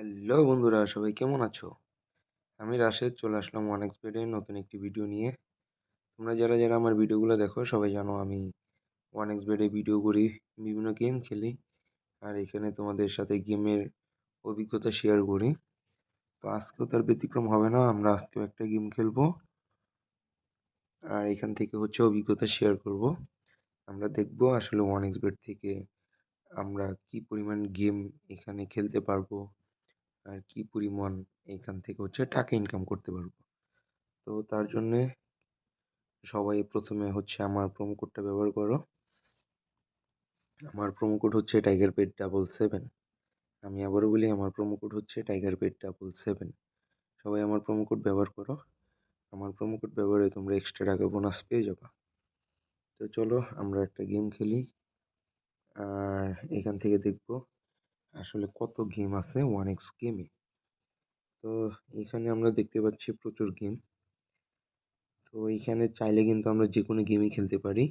Hello বন্ধুরা, সবাই কেমন আছো? আমি রাশেদ, চলে আসলাম ওয়ান এক্সপেডের নতুন একটি ভিডিও নিয়ে। তোমরা যারা যারা আমার ভিডিওগুলো দেখো, সবাই জানো আমি ওয়ান এক্সপেডে ভিডিও করি, বিভিন্ন গেম খেলি, আর এখানে তোমাদের সাথে গেমের অভিজ্ঞতা শেয়ার করি। তো আজকেও তার ব্যতিক্রম হবে না, আমরা আজকেও একটা গেম খেলব। আর এখান থেকে হচ্ছে অভিজ্ঞতা শেয়ার করব। আমরা দেখব আসলে ওয়ান এক্সবেড থেকে আমরা কি পরিমাণ গেম এখানে খেলতে পারব। আর কি পরিমাণ এখান থেকে হচ্ছে টাকা ইনকাম করতে পারব। তো তার জন্যে সবাই প্রথমে হচ্ছে আমার প্রোমো কোডটা ব্যবহার করো। আমার প্রোমো কোড হচ্ছে টাইগার পেড ডাবল সেভেন আমি আবারও বলি, আমার প্রোমো কোড হচ্ছে টাইগার পেড ডাবল সেভেন সবাই আমার প্রোমো কোড ব্যবহার করো। আমার প্রোমো কোড ব্যবহারে তোমরা এক্সট্রা টাকা বোনাস পেয়ে যাবা। তো চলো আমরা একটা গেম খেলি। আর এখান থেকে দেখব আসলে কত গেম আছে ওয়ান এক্স গেমে তো এখানে আমরা দেখতে পাচ্ছি প্রচুর গেম তো এখানে চাইলে কিন্তু আমরা যে কোনো গেমই খেলতে পারি।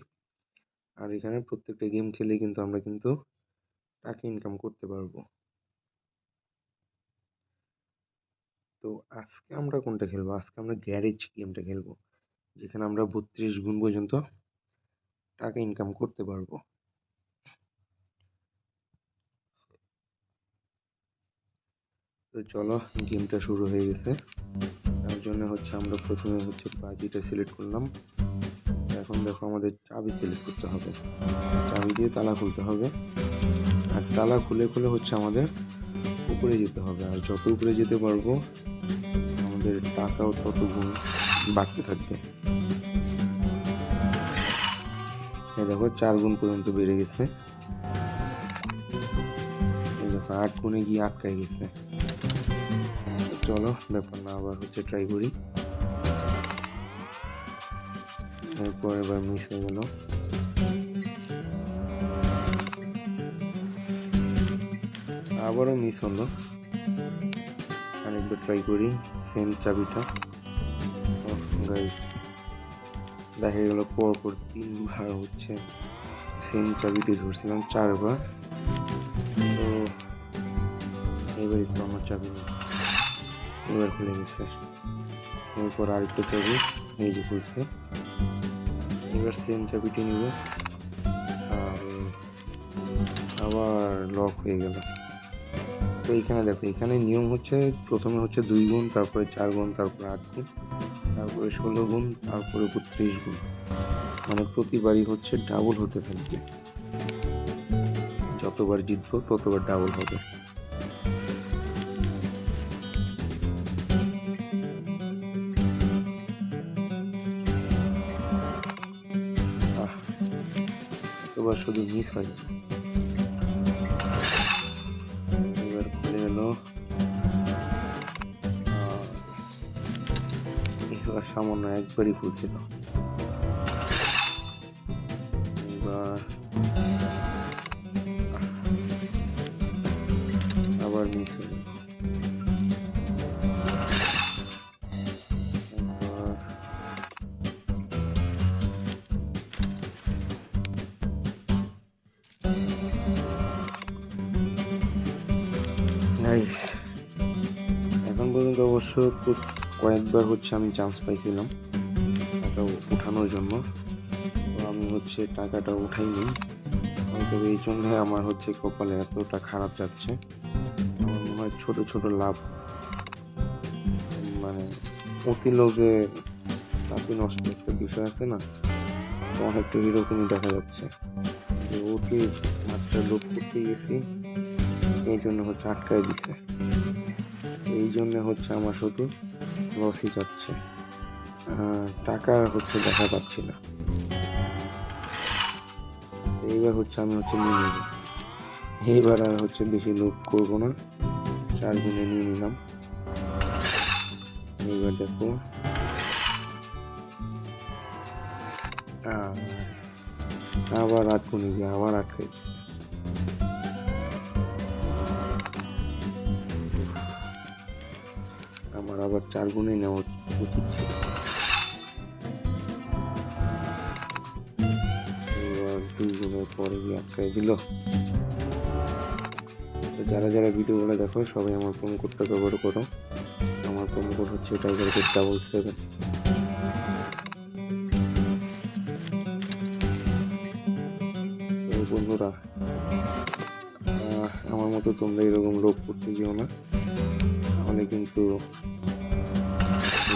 আর এখানে প্রত্যেকটা গেম খেলে কিন্তু আমরা কিন্তু টাকা ইনকাম করতে পারব। তো আজকে আমরা কোনটা খেলব? আজকে আমরা গ্যারেজ গেমটা খেলব। যেখানে আমরা বত্রিশ গুণ পর্যন্ত টাকা ইনকাম করতে পারব। তো চলো, গেমটা শুরু হয়ে গেছে। তার জন্য হচ্ছে আমরা প্রথমে হচ্ছে বাজিটা সিলেক্ট করলাম। এখন দেখো আমাদের চাবি সিলেক্ট করতে হবে। চাবি দিয়ে তালা খুলতে হবে। আর তালা খুলে খুলে হচ্ছে আমাদের উপরে যেতে হবে। আর যত উপরে যেতে পারব, আমাদের টাকাও তত গুণ বাড়তে থাকবে। দেখো, চার গুণ পর্যন্ত বেড়ে গেছে। দেখো, আট গুণে গিয়ে আটকায় গেছে। চলো, ব্যাপার না, আবার হচ্ছে ট্রাই করি। এরপর এবার মিস হয়ে গেল। আবারও মিস হলো। আরেকবার ট্রাই করি সেম চাবিটা। দেখা গেল পর পর তিনবার হচ্ছে সেম চাবিটি ধরছিলাম চারবার। তো, এবার একটু আমার চাবি নেই। এবার খুলে গেছে এরপর আরেকটা চাবি এই যে খুলছে। এবার সেম চাবিটি নিব আর আবার লক হয়ে গেল। তো এখানে দেখো, এখানে নিয়ম হচ্ছে, প্রথমে হচ্ছে দুই গুণ, তারপরে চার গুণ, তারপরে আট গুণ, তারপরে ষোলো গুণ, তারপরে বত্রিশ গুণ। মানে প্রতিবারই হচ্ছে ডাবল হতে থাকবে। যতবার জিতবো ততবার ডাবল হবে। এবার শুধু মিস হয়। এবার খুলে গেল এবার সামান্য একবারই ফুলছিল এবার আবার মিস হয়ে। এখন পর্যন্ত অবশ্য কয়েকবার হচ্ছে আমি চান্স পাইছিলাম টাকা উঠানোর জন্য। আমি হচ্ছে টাকাটা উঠাইনি। হয়তো এই জন্য আমার হচ্ছে কপালে এতটা খারাপ যাচ্ছে। আমার মনে হয় ছোটো ছোটো লাভ মানে অতি লোভে তাতে নষ্ট একটা বিষয় আছে না? অনেকটা এরকমই দেখা যাচ্ছে। অতি মাত্রা লোভ করতে গেছি। এই জন্য হচ্ছে আটকায় দিছে। এই জন্য হচ্ছে আমার শুধু লসই যাচ্ছে। টাকা হচ্ছে দেখা পাচ্ছি না। এইবার হচ্ছে আমি হচ্ছে নিয়ে নেব। এইবার আর হচ্ছে বেশি লোভ করব না। চার গুণে নিয়ে নিলাম। এইবার দেখো। আবার আট গুণে গিয়ে আবার আটকাই আমার আবার চার গুণে নেওয়া উচিত ছিল। দুই গুণের পরে গিয়ে আটকাই দিল। যারা যারা ভিডিওগুলো দেখো, সবাই আমার প্রোমো কোডটা ব্যবহার করো। আমার প্রোমো কোড হচ্ছে টাইগার কোড ডাবল সেভেন বন্ধুরা। আমার মতো তোমরা এরকম লোভ করতে যেও না। তাহলে কিন্তু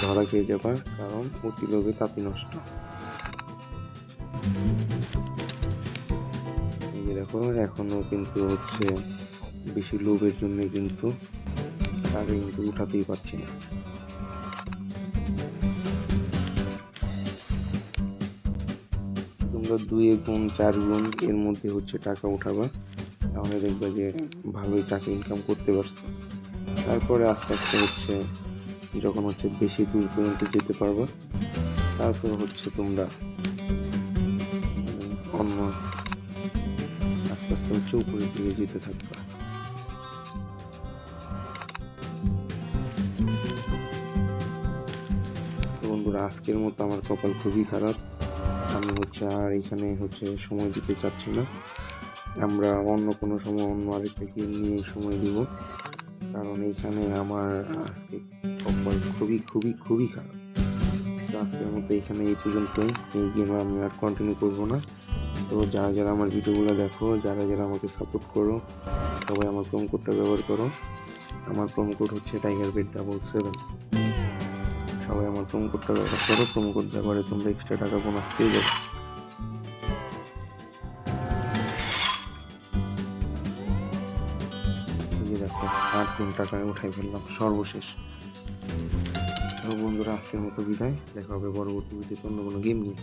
ধরা খেয়ে যাবা, কারণ অতি লোভে তাঁতি নষ্ট দেখো, এখনও কিন্তু হচ্ছে বেশি লোভের জন্য কিন্তু তাকে কিন্তু উঠাতেই পারছি না। তোমরা দুই গুণ, চার গুণ, এর মধ্যে হচ্ছে টাকা উঠাবা। তাহলে দেখবে যে ভালোই টাকা ইনকাম করতে পারছ। তারপরে আস্তে আস্তে হচ্ছে যখন হচ্ছে বেশি দূর পর্যন্ত যেতে পারবা, তারপর হচ্ছে তোমরা অন্য আস্তে আস্তে হচ্ছে উপরে দিকে যেতে থাকবা। বন্ধুরা, আজকের মতো আমার কপাল খুবই খারাপ। আমি হচ্ছে আর এখানে হচ্ছে সময় দিতে চাচ্ছি না। আমরা অন্য কোনো সময় অন্য আরেকটা গেম নিয়ে সময় দিব। কারণ এইখানে আমার আজকে কপাল খুবই খুবই খুবই খারাপ। তো আজকের মতো এখানে এই পর্যন্তই। এই গেম আমি আর কন্টিনিউ করব না। তো যারা যারা আমার ভিডিওগুলো দেখো, যারা যারা আমাকে সাপোর্ট করো, সবাই আমার প্রোমো কোডটা ব্যবহার করো। আমার প্রোমো কোড হচ্ছে টাইগার বেড ডাবল সেভেন সবাই আমার প্রোমো কোডটা ব্যবহার করো প্রোমো কোড ব্যবহারে তোমরা এক্সট্রা টাকা বোনাস পেয়ে যাবে। দেখো তিন টাকায় উঠাই ফেললাম, সর্বশেষ। বন্ধুরা, আজকের মতো বিদায়। দেখা হবে পরবর্তী ভিডিওতে অন্য কোনো গেম নিয়ে।